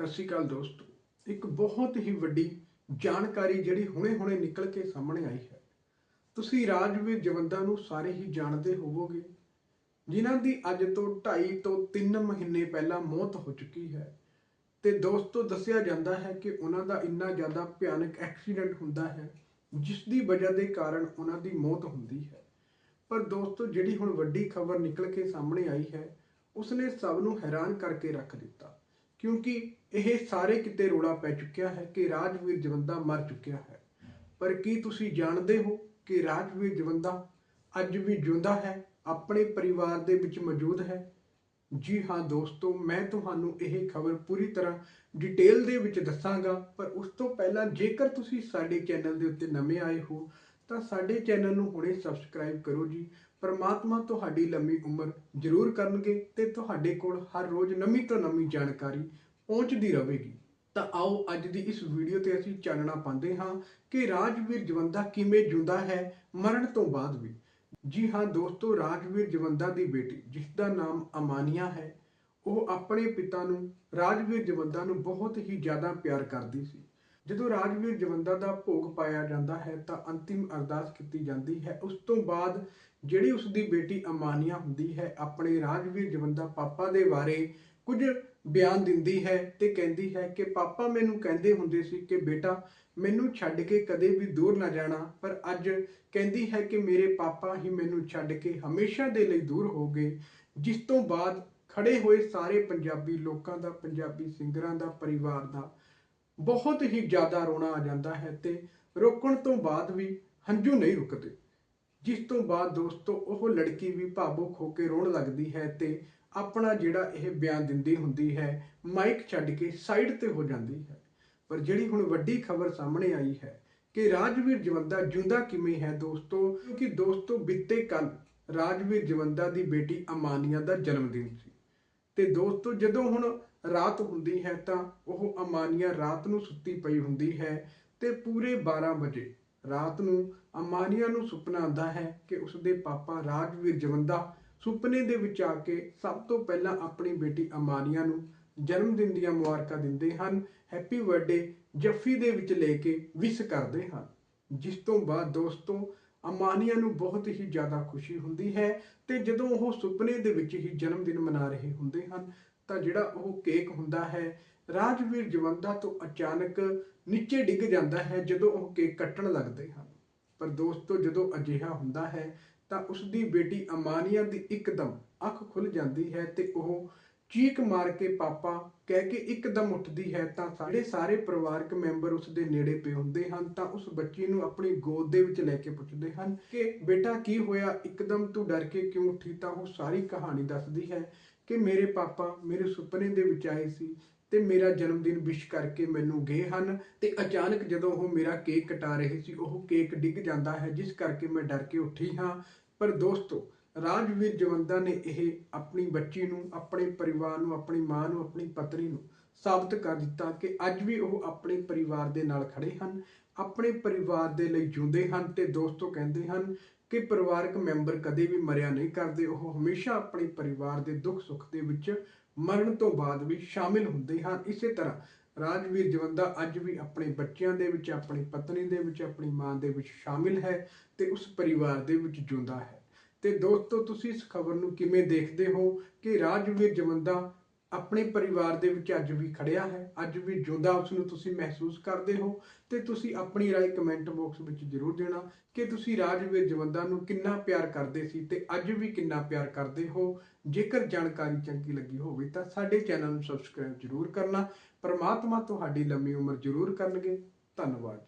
ਸਤਿ ਸ਼੍ਰੀ ਅਕਾਲ ਦੋਸਤੋ। ਇੱਕ ਬਹੁਤ ਹੀ ਵੱਡੀ ਜਾਣਕਾਰੀ ਜਿਹੜੀ ਹੁਣੇ-ਹੁਣੇ ਨਿਕਲ ਕੇ ਸਾਹਮਣੇ ਆਈ ਹੈ। ਤੁਸੀਂ ਰਾਜਵੀਰ ਜਵੰਦਾ ਨੂੰ ਸਾਰੇ ਹੀ ਜਾਣਦੇ ਹੋਵੋਗੇ, ਜਿਨ੍ਹਾਂ ਦੀ ਅੱਜ ਤੋਂ 2.5 ਤੋਂ 3 ਮਹੀਨੇ ਪਹਿਲਾਂ ਮੌਤ ਹੋ ਚੁੱਕੀ ਹੈ। ਤੇ ਦੋਸਤੋ, ਦੱਸਿਆ ਜਾਂਦਾ ਹੈ ਕਿ ਉਹਨਾਂ ਦਾ ਇੰਨਾ ਜ਼ਿਆਦਾ ਭਿਆਨਕ ਐਕਸੀਡੈਂਟ ਹੁੰਦਾ ਹੈ, ਜਿਸ ਦੀ ਵਜ੍ਹਾ ਦੇ ਕਾਰਨ ਉਹਨਾਂ ਦੀ ਮੌਤ ਹੁੰਦੀ ਹੈ। ਪਰ ਦੋਸਤੋ, ਜਿਹੜੀ ਹੁਣ ਵੱਡੀ ਖਬਰ ਨਿਕਲ ਕੇ ਸਾਹਮਣੇ ਆਈ ਹੈ, ਉਸਨੇ ਸਭ ਨੂੰ ਹੈਰਾਨ ਕਰਕੇ ਰੱਖ ਦਿੱਤਾ। ਕਿਉਂਕਿ ਇਹ ਸਾਰੇ ਕਿਤੇ ਰੋਲਾ ਪੈ ਚੁੱਕਿਆ ਹੈ ਕਿ ਰਾਜਵੀਰ ਜਵੰਦਾ ਮਰ ਚੁੱਕਿਆ ਹੈ। ਪਰ ਕੀ ਤੁਸੀਂ ਜਾਣਦੇ ਹੋ ਕਿ ਰਾਜਵੀਰ ਜਵੰਦਾ ਅੱਜ ਵੀ ਜਿਉਂਦਾ ਹੈ, ਆਪਣੇ ਪਰਿਵਾਰ ਦੇ ਵਿੱਚ ਮੌਜੂਦ ਹੈ? ਜੀ ਹਾਂ ਦੋਸਤੋ, ਮੈਂ ਤੁਹਾਨੂੰ ਇਹ ਖਬਰ ਪੂਰੀ ਤਰ੍ਹਾਂ ਡਿਟੇਲ ਦੇ ਵਿੱਚ ਦੱਸਾਂਗਾ, ਪਰ ਉਸ ਤੋਂ ਪਹਿਲਾਂ ਜੇਕਰ ਤੁਸੀਂ ਸਾਡੇ ਚੈਨਲ ਦੇ ਉੱਤੇ ਨਵੇਂ ਆਏ ਹੋ, ਤਾਂ ਸਾਡੇ ਚੈਨਲ ਨੂੰ ਹੁਣੇ ਸਬਸਕ੍ਰਾਈਬ ਕਰੋ ਜੀ। ਪਰਮਾਤਮਾ ਤੁਹਾਡੀ ਲੰਮੀ ਉਮਰ ਜ਼ਰੂਰ ਕਰਨਗੇ ਤੇ ਤੁਹਾਡੇ ਕੋਲ ਹਰ ਰੋਜ਼ ਨਵੀਂ ਤੋਂ ਨਵੀਂ ਜਾਣਕਾਰੀ ਪਹੁੰਚਦੀ ਰਹੇਗੀ। ਤਾਂ ਆਓ ਅੱਜ ਦੀ ਇਸ ਵੀਡੀਓ ਤੇ ਅਸੀਂ ਚਾਨਣਾ ਪਾਉਂਦੇ ਹਾਂ ਕਿ ਰਾਜਵੀਰ ਜਵੰਦਾ ਕਿਵੇਂ ਜਿਉਂਦਾ ਹੈ ਮਰਨ ਤੋਂ ਬਾਅਦ ਵੀ। ਜੀ ਹਾਂ ਦੋਸਤੋ, ਰਾਜਵੀਰ ਜਵੰਦਾ ਦੀ ਬੇਟੀ, ਜਿਸ ਦਾ ਨਾਮ ਅਮਾਨੀਆ ਹੈ, ਉਹ ਆਪਣੇ ਪਿਤਾ ਨੂੰ, ਰਾਜਵੀਰ ਜਵੰਦਾ ਨੂੰ ਬਹੁਤ ਹੀ ਜ਼ਿਆਦਾ ਪਿਆਰ ਕਰਦੀ ਸੀ। ਜਦੋਂ ਰਾਜਵੀਰ ਜਵੰਦਾ ਦਾ ਭੋਗ ਪਾਇਆ ਜਾਂਦਾ ਹੈ ਤਾਂ ਅੰਤਿਮ ਅਰਦਾਸ ਕੀਤੀ ਜਾਂਦੀ ਹੈ। ਉਸ ਤੋਂ ਬਾਅਦ ਜਿਹੜੀ ਉਸ ਦੀ ਬੇਟੀ ਅਮਾਨੀਆ ਹੁੰਦੀ ਹੈ, ਆਪਣੇ ਰਾਜਵੀਰ ਜਵੰਦਾ ਪਾਪਾ ਦੇ ਬਾਰੇ ਕੁਝ ਬਿਆਨ ਦਿੰਦੀ ਹੈ ਤੇ ਕਹਿੰਦੀ ਹੈ ਕਿ ਪਾਪਾ ਮੈਨੂੰ ਕਹਿੰਦੇ ਹੁੰਦੇ ਸੀ ਕਿ ਬੇਟਾ, ਮੈਨੂੰ ਛੱਡ ਕੇ ਕਦੇ ਵੀ ਦੂਰ ਨਾ ਜਾਣਾ, ਪਰ ਅੱਜ ਕਹਿੰਦੀ ਹੈ ਕਿ ਮੇਰੇ ਪਾਪਾ ਹੀ ਮੈਨੂੰ ਛੱਡ ਕੇ ਹਮੇਸ਼ਾ ਦੇ ਲਈ ਦੂਰ ਹੋ ਗਏ, ਜਿਸ ਤੋਂ ਬਾਅਦ ਖੜੇ ਹੋਏ ਸਾਰੇ ਪੰਜਾਬੀ ਲੋਕਾਂ ਦਾ, ਪੰਜਾਬੀ ਸਿੰਗਰਾਂ ਦਾ, ਪਰਿਵਾਰ ਦਾ ਬਹੁਤ ਹੀ ਜ਼ਿਆਦਾ ਰੋਣਾ ਆ ਜਾਂਦਾ ਹੈ ਤੇ ਰੋਕਣ ਤੋਂ ਬਾਅਦ ਵੀ ਹੰਝੂ ਨਹੀਂ ਰੁਕਦੇ। ਜਿਸ ਤੋਂ ਬਾਅਦ ਦੋਸਤੋ, ਉਹ ਲੜਕੀ ਵੀ ਭਾਵੁਕ ਹੋ ਕੇ ਰੋਣ ਲੱਗਦੀ ਹੈ ਤੇ ਆਪਣਾ ਜਿਹੜਾ ਇਹ ਬਿਆਨ ਦਿੰਦੀ ਹੁੰਦੀ ਹੈ, ਮਾਈਕ ਛੱਡ ਕੇ ਸਾਈਡ ਤੇ ਹੋ ਜਾਂਦੀ ਹੈ। ਪਰ ਜਿਹੜੀ ਹੁਣ ਵੱਡੀ ਖਬਰ ਸਾਹਮਣੇ ਆਈ ਹੈ ਕਿ ਰਾਜਵੀਰ ਜਵੰਦਾ ਜਿਉਂਦਾ ਕਿਵੇਂ ਹੈ ਦੋਸਤੋ, ਕਿਉਂਕਿ ਦੋਸਤੋ, ਬਿੱਤੇ ਕੱਲ ਰਾਜਵੀਰ ਜਵੰਦਾ ਦੀ ਬੇਟੀ ਅਮਾਨੀਆ ਦਾ ਜਨਮ ਦਿਨ ਸੀ। ਤੇ ਦੋਸਤੋ, ਜਦੋਂ ਹੁਣ ਰਾਤ ਹੁੰਦੀ ਹੈ ਤਾਂ ਉਹ ਅਮਾਨੀਆ ਰਾਤ ਨੂੰ ਸੁੱਤੀ ਪਈ ਹੁੰਦੀ ਹੈ ਤੇ ਪੂਰੇ 12 ਵਜੇ। ਰਾਤ ਨੂੰ ਅਮਾਨੀਆ ਨੂੰ ਸੁਪਨਾ ਆਉਂਦਾ ਹੈ ਕਿ ਉਸਦੇ ਪਾਪਾ ਰਾਜਵੀਰ ਜਵੰਦਾ ਸੁਪਨੇ ਦੇ ਵਿੱਚ ਆ ਕੇ ਸਭ ਤੋਂ ਪਹਿਲਾਂ ਆਪਣੀ ਬੇਟੀ ਅਮਾਨੀਆ ਨੂੰ ਜਨਮ ਦਿਨ ਦੀਆਂ ਮੁਬਾਰਕਾਂ ਦਿੰਦੇ ਹਨ, ਹੈਪੀ ਬਰਥਡੇ ਜੱਫੀ ਦੇ ਵਿੱਚ ਲੈ ਕੇ ਵਿਸ਼ ਕਰਦੇ ਹਨ। ਜਿਸ ਤੋਂ ਬਾਅਦ ਦੋਸਤੋ, ਅਮਾਨੀਆ ਨੂੰ ਬਹੁਤ ਹੀ ਜ਼ਿਆਦਾ ਖੁਸ਼ੀ ਹੁੰਦੀ ਹੈ ਤੇ ਜਦੋਂ ਉਹ ਸੁਪਨੇ ਦੇ ਵਿੱਚ ਹੀ ਜਨਮ ਦਿਨ ਮਨਾ ਰਹੇ ਹੁੰਦੇ ਹਨ ਤਾਂ ਜਿਹੜਾ ਉਹ ਕੇਕ ਹੁੰਦਾ ਹੈ, ਰਾਜਵੀਰ ਜਵੰਦਾ ਤੋਂ ਅਚਾਨਕ ਨੀਚੇ ਡਿੱਗ ਜਾਂਦਾ ਹੈ ਜਦੋਂ ਉਹ ਕੇਕ ਕੱਟਣ ਲੱਗਦੇ ਹਨ। ਪਰ ਦੋਸਤੋ, ਜਦੋਂ ਅਜਿਹਾ ਹੁੰਦਾ ਹੈ ਤਾਂ ਉਸ ਦੀ ਬੇਟੀ ਅਮਾਨੀਆ ਦੀ ਇੱਕਦਮ ਅੱਖ ਖੁੱਲ ਜਾਂਦੀ ਹੈ ਤੇ ਉਹ ਚੀਕ ਮਾਰ ਕੇ ਪਾਪਾ ਕਹਿ ਕੇ ਇੱਕਦਮ ਉੱਠਦੀ ਹੈ, ਤਾਂ ਸਾਡੇ ਸਾਰੇ ਪਰਿਵਾਰਕ ਮੈਂਬਰ ਉਸ ਦੇ ਨੇੜੇ ਪਏ ਹੁੰਦੇ ਹਨ, ਤਾਂ ਉਸ ਬੱਚੀ ਨੂੰ ਆਪਣੀ ਗੋਦ ਦੇ ਵਿੱਚ ਲੈ ਕੇ ਪੁੱਛਦੇ ਹਨ ਕਿ, ਬੇਟਾ, ਕੀ ਹੋਇਆ? ਇੱਕਦਮ ਤੂੰ ਡਰ ਕੇ ਕਿਉਂ ਉੱਠੀ? ਤਾਂ ਉਹ ਸਾਰੀ ਕਹਾਣੀ ਦੱਸਦੀ ਹੈ। ਕਿ ਮੇਰੇ ਪਾਪਾ ਮੇਰੇ ਸੁਪਨੇ ਦੇ ਵਿੱਚ ਆਏ ਸੀ ਤੇ ਮੇਰਾ ਜਨਮ ਦਿਨ ਵਿਸ਼ ਕਰਕੇ ਮੈਨੂੰ ਗਏ ਹਨ ਤੇ ਅਚਾਨਕ ਜਦੋਂ ਉਹ ਮੇਰਾ ਕੇਕ ਕਟਾ ਰਹੇ ਸੀ, ਉਹ ਕੇਕ ਡਿੱਗ ਜਾਂਦਾ ਹੈ, ਜਿਸ ਕਰਕੇ ਮੈਂ ਡਰ ਕੇ ਉੱਠੀ ਹਾਂ। ਪਰ ਦੋਸਤੋ, ਰਾਜਵੀਰ ਜਵੰਦਾ ਨੇ ਇਹ ਆਪਣੀ ਬੱਚੀ ਨੂੰ, ਆਪਣੇ ਪਰਿਵਾਰ ਨੂੰ, ਆਪਣੀ ਮਾਂ ਨੂੰ, ਆਪਣੀ ਪਤਨੀ ਨੂੰ ਸਾਬਤ ਕਰ ਦਿੱਤਾ ਕਿ ਅੱਜ ਵੀ ਉਹ ਆਪਣੇ ਪਰਿਵਾਰ ਦੇ ਨਾਲ ਖੜੇ ਹਨ, ਆਪਣੇ ਪਰਿਵਾਰ ਦੇ ਲਈ ਜਿਉਂਦੇ ਹਨ ਤੇ ਦੋਸਤੋ ਕਹਿੰਦੇ ਹਨ ਕਿ ਪਰਿਵਾਰਕ ਮੈਂਬਰ ਕਦੇ ਵੀ ਮਰਿਆ ਨਹੀਂ ਕਰਦੇ, ਉਹ ਹਮੇਸ਼ਾ ਆਪਣੇ ਪਰਿਵਾਰ ਦੇ ਦੁੱਖ ਸੁੱਖ ਦੇ ਵਿੱਚ ਮਰਨ ਤੋਂ ਬਾਅਦ ਵੀ ਸ਼ਾਮਿਲ ਹੁੰਦੇ ਹਨ। ਇਸੇ ਤਰ੍ਹਾਂ ਰਾਜਵੀਰ ਜਵੰਦਾ ਅੱਜ ਵੀ ਆਪਣੇ ਬੱਚਿਆਂ ਦੇ ਵਿੱਚ, ਆਪਣੀ ਪਤਨੀ ਦੇ ਵਿੱਚ, ਆਪਣੀ ਮਾਂ ਦੇ ਵਿੱਚ ਸ਼ਾਮਿਲ ਹੈ ਤੇ ਉਸ ਪਰਿਵਾਰ ਦੇ ਵਿੱਚ ਜਿਉਂਦਾ ਹੈ। ਤੇ ਦੋਸਤੋ, ਤੁਸੀਂ ਇਸ ਖਬਰ ਨੂੰ ਕਿਵੇਂ ਦੇਖਦੇ ਹੋ ਕਿ ਰਾਜਵੀਰ ਜਵੰਦਾ ਆਪਣੇ ਪਰਿਵਾਰ ਦੇ ਵਿੱਚ ਅੱਜ ਵੀ ਖੜਿਆ ਹੈ ਅੱਜ ਵੀ ਜਿਉਂਦਾ ਉਸ ਨੂੰ ਤੁਸੀਂ ਮਹਿਸੂਸ ਕਰਦੇ ਹੋ ਤੇ ਤੁਸੀਂ ਆਪਣੀ رائے ਕਮੈਂਟ ਬਾਕਸ ਵਿੱਚ ਜ਼ਰੂਰ ਦੇਣਾ ਕਿ ਤੁਸੀਂ ਰਾਜਵੀਰ ਜਵੰਦਾ ਨੂੰ ਕਿੰਨਾ ਪਿਆਰ ਕਰਦੇ ਸੀ ਤੇ ਅੱਜ ਵੀ ਕਿੰਨਾ ਪਿਆਰ ਕਰਦੇ ਹੋ ਜੇਕਰ ਜਾਣਕਾਰੀ ਚੰਗੀ ਲੱਗੀ ਹੋਵੇ ਤਾਂ ਸਾਡੇ ਚੈਨਲ ਨੂੰ ਸਬਸਕ੍ਰਾਈਬ ਜ਼ਰੂਰ ਕਰਨਾ ਪਰਮਾਤਮਾ ਤੁਹਾਡੀ ਲੰਮੀ ਉਮਰ ਜ਼ਰੂਰ ਕਰਨਗੇ ਧੰਨਵਾਦ